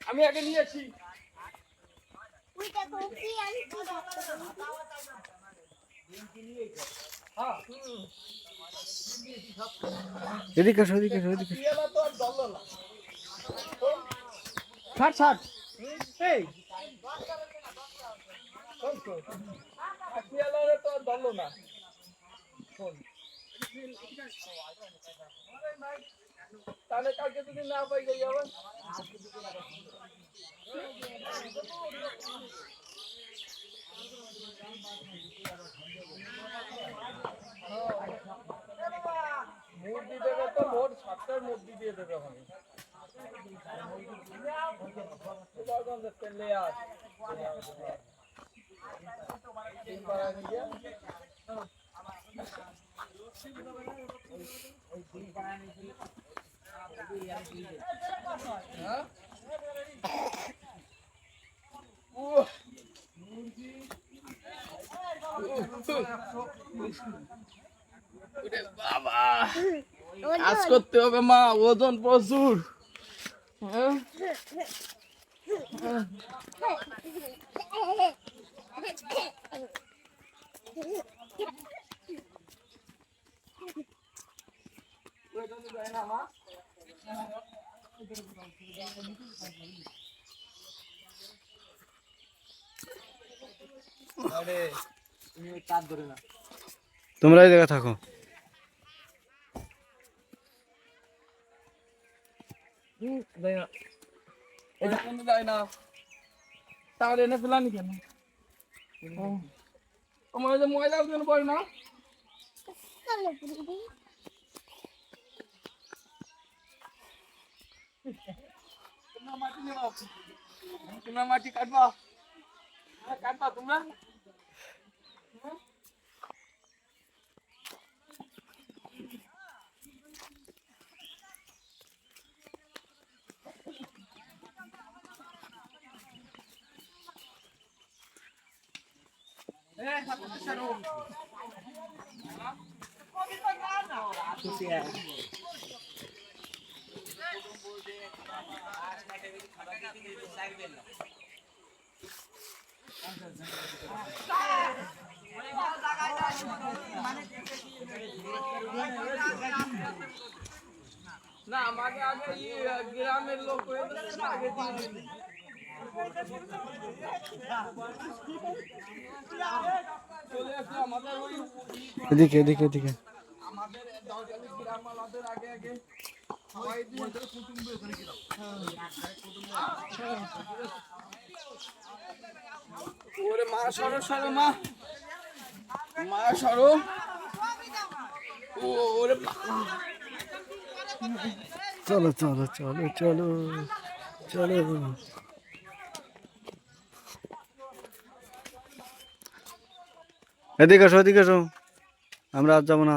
আমি আগে নিয়েছি। হ্যাঁ। এদিকে আসো এদিকে এদিকে ছাড় ছাড়। এই। তো আর দল না। তাহলে কালকে যদি না পাই যাই আবার মুরগি দেবে তো ভোর সাতটার মুরগি দিয়ে দেবে ওখানে তিন পাড়া নিয়ে বাবা। কাজ করতে হবে মা ওজন প্রচুর। হ্যাঁ? ওজন যায় না মা আরে তুমি ওই তার ধরে না তোমরা এই থাকো তাহলে এনে ফেলানি কেন ও, যে ময়লা ওজন পড়ে না। Kena mati ni bang. Kena mati kat bawah. Kat kena. Ah. Eh, satu besar dong. Kok kita kan? গ্রামের লোক হয়ে যাচ্ছে না আগে দিয়ে চলে আসলো আমাদের ওই এদিকে এদিকে এদিকে আমাদের দরকারি গ্রামওয়ালাদের আগে আগে চলো চলো চলো চলো চলো। এদিকে আসো এদিকে আসো আমরা আর যাব না।